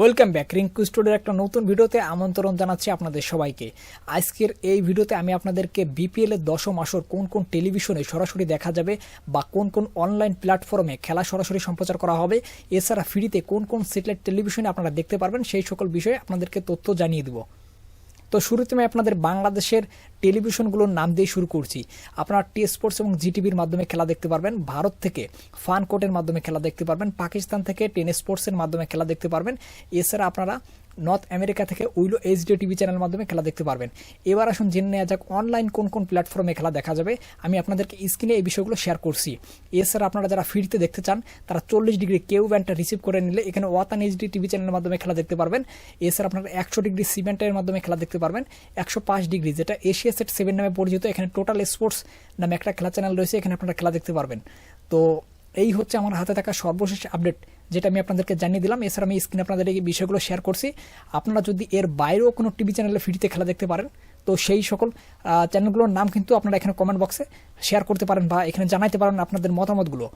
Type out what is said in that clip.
Welcome back. Rinku স্টুডিওর একটা নতুন ভিডিওতে আমন্ত্রণ জানাচ্ছি আপনাদের সবাইকে। আজকের এই ভিডিওতে আমি আপনাদেরকে বিপিএল এর দশম আসর কোন কোন টেলিভিশনে সরাসরি দেখা যাবে বা কোন কোন অনলাইন প্ল্যাটফর্মে খেলা সরাসরি সম্প্রচার করা হবে, এছাড়া ফ্রিতে কোন কোন স্যাটেলাইট টেলিভিশনে আপনারা দেখতে পারবেন, সেই সকল বিষয়ে আপনাদেরকে তথ্য জানিয়ে দেবো। তো শুরুতে আমি আপনাদের বাংলাদেশের টেলিভিশনগুলোর নাম দিয়ে শুরু করছি। আপনারা টি স্পোর্টস এবং জিটিভির মাধ্যমে খেলা দেখতে পারবেন, ভারত থেকে ফান কোর্টের মাধ্যমে খেলা দেখতে পারবেন, পাকিস্তান থেকে টেন স্পোর্টসের মাধ্যমে খেলা দেখতে পারবেন। এছাড়া আপনারা নর্থ আমেরিকা থেকে উইলো এইচডি টিভি চ্যানেলের মাধ্যমে খেলা দেখতে পারবেন। এবার আসুন জেনে নেওয়া যাক অনলাইন কোন কোন প্ল্যাটফর্মে খেলা দেখা যাবে। আমি আপনাদেরকে স্ক্রিনে এই বিষয়গুলো শেয়ার করছি। এছাড়া আপনারা যারা ফ্রিতে দেখতে চান, তারা চল্লিশ ডিগ্রি কেউ ব্যান্ডটা রিসিভ করে নিলে এখানে ওয়াতান এইচডি টিভি চ্যানেলের মাধ্যমে খেলা দেখতে পারবেন। এছাড়া আপনারা একশো ডিগ্রি সিমেন্টের মাধ্যমে খেলা দেখতে পারবেন। একশো পাঁচ ডিগ্রি যেটা এশিয়া সেট সেভেন নামে পরিচিত। এখানে টোটাল স্পোর্টস নামে একটা খেলা চ্যানেল রয়েছে, এখানে আপনারা খেলা দেখতে পারবেন। তো এই হচ্ছে আমার হাতে থাকা সর্বশেষ আপডেট যেটা আমি আপনাদেরকে জানিয়ে দিলাম। এছাড়া আমি স্ক্রিনে আপনাদের এই বিষয়গুলো শেয়ার করছি। আপনারা যদি এর বাইরেও কোনো টিভি চ্যানেলে ফ্রিতে খেলা দেখতে পারেন, তো সেই সকল চ্যানেলগুলোর নাম কিন্তু আপনারা এখানে কমেন্ট বক্সে শেয়ার করতে পারেন বা এখানে জানাইতে পারেন আপনাদের মতামতগুলো।